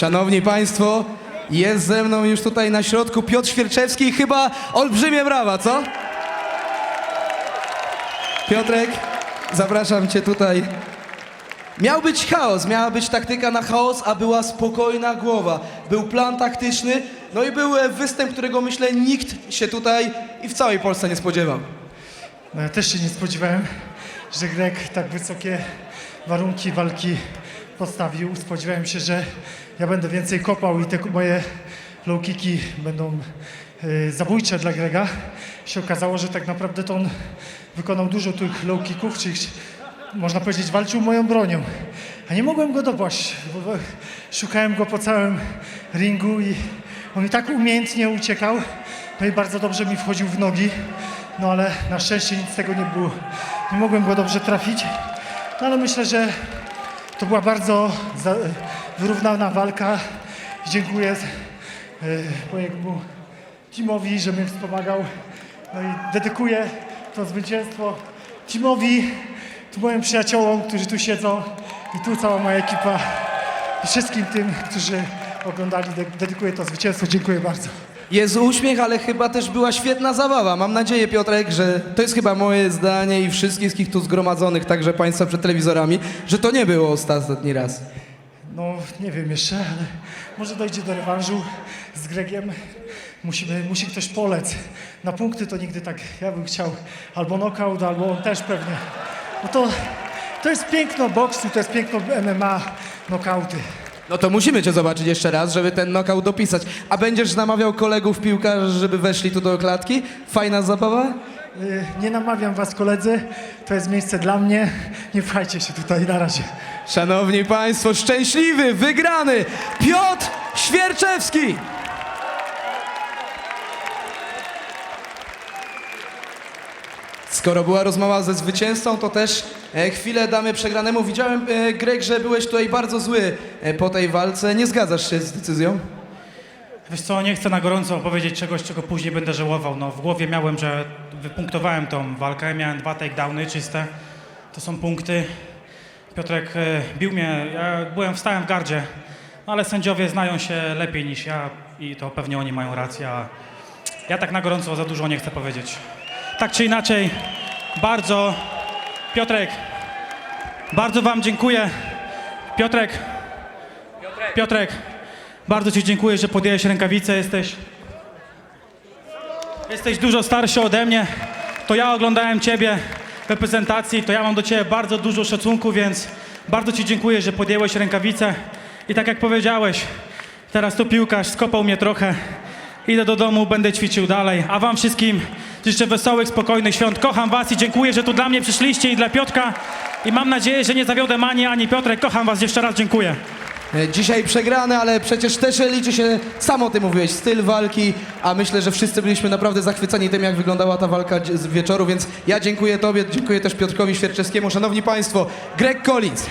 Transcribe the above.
Szanowni Państwo, jest ze mną już tutaj na środku Piotr Świerczewski i chyba olbrzymie brawa, co? Piotrek, zapraszam Cię tutaj. Miał być chaos, miała być taktyka na chaos, a była spokojna głowa. Był plan taktyczny, no i był e, występ, którego myślę nikt się tutaj i w całej Polsce nie spodziewał. No ja też się nie spodziewałem, że Grek tak wysokie warunki walki postawił. Spodziewałem się, że ja będę więcej kopał i te moje low kicki będą e, zabójcze dla Grega. Się okazało, że tak naprawdę to on wykonał dużo tych low kicków, czyli można powiedzieć walczył moją bronią. A nie mogłem go dopaść, bo szukałem go po całym ringu i on i tak umiejętnie uciekał. No i bardzo dobrze mi wchodził w nogi. No ale na szczęście nic z tego nie było. Nie mogłem go dobrze trafić. No ale myślę, że to była bardzo wyrównana walka. Dziękuję e, mojemu teamowi, że mnie wspomagał. No i dedykuję to zwycięstwo teamowi, tu moim przyjaciołom, którzy tu siedzą i tu cała moja ekipa i wszystkim tym, którzy oglądali. De- Dedykuję to zwycięstwo. Dziękuję bardzo. Jest uśmiech, ale chyba też była świetna zabawa. Mam nadzieję, Piotrek, że to jest chyba moje zdanie i wszystkich tu zgromadzonych, także Państwa przed telewizorami, że to nie było ostatni raz. No, nie wiem jeszcze, ale może dojdzie do rewanżu z Gregiem. Musimy, musi ktoś polec. Na punkty to nigdy tak, ja bym chciał albo knockout, albo on też pewnie. No to, to jest piękno boksu, to jest piękno MMA, knockouty. No to musimy Cię zobaczyć jeszcze raz, żeby ten knockout dopisać. A będziesz namawiał kolegów piłkarzy, żeby weszli tu do klatki? Fajna zabawa? Y, Nie namawiam was koledzy, to jest miejsce dla mnie. Nie pchajcie się tutaj na razie. Szanowni Państwo, szczęśliwy, wygrany Piotr Świerczewski! Skoro była rozmowa ze zwycięzcą, to też chwilę damy przegranemu. Widziałem, e, Greg, że byłeś tutaj bardzo zły e, po tej walce. Nie zgadzasz się z decyzją? Wiesz co, nie chcę na gorąco opowiedzieć czegoś, czego później będę żałował. No, w głowie miałem, że wypunktowałem tą walkę, miałem dwa takedowny czyste. To są punkty. Piotrek e, bił mnie, ja byłem, wstałem w gardzie, no, ale sędziowie znają się lepiej niż ja i to pewnie oni mają rację, a ja tak na gorąco za dużo nie chcę powiedzieć. Tak czy inaczej, bardzo, Piotrek, bardzo wam dziękuję. Piotrek, Piotrek, bardzo Ci dziękuję, że podjęłeś rękawice. Jesteś, jesteś dużo starszy ode mnie. To ja oglądałem Ciebie w reprezentacji, to ja mam do Ciebie bardzo dużo szacunku, więc bardzo Ci dziękuję, że podjęłeś rękawice. I tak jak powiedziałeś, teraz to piłkarz skopał mnie trochę. Idę do domu, będę ćwiczył dalej. A Wam wszystkim życzę wesołych, spokojnych świąt. Kocham Was i dziękuję, że tu dla mnie przyszliście i dla Piotrka. I mam nadzieję, że nie zawiodę ani ani Piotrek. Kocham Was jeszcze raz, dziękuję. E, Dzisiaj przegrany, ale przecież też liczy się, sam o tym mówiłeś, styl walki, a myślę, że wszyscy byliśmy naprawdę zachwyceni tym, jak wyglądała ta walka z wieczoru, więc ja dziękuję Tobie, dziękuję też Piotrkowi Świerczewskiemu. Szanowni Państwo, Greg Collins.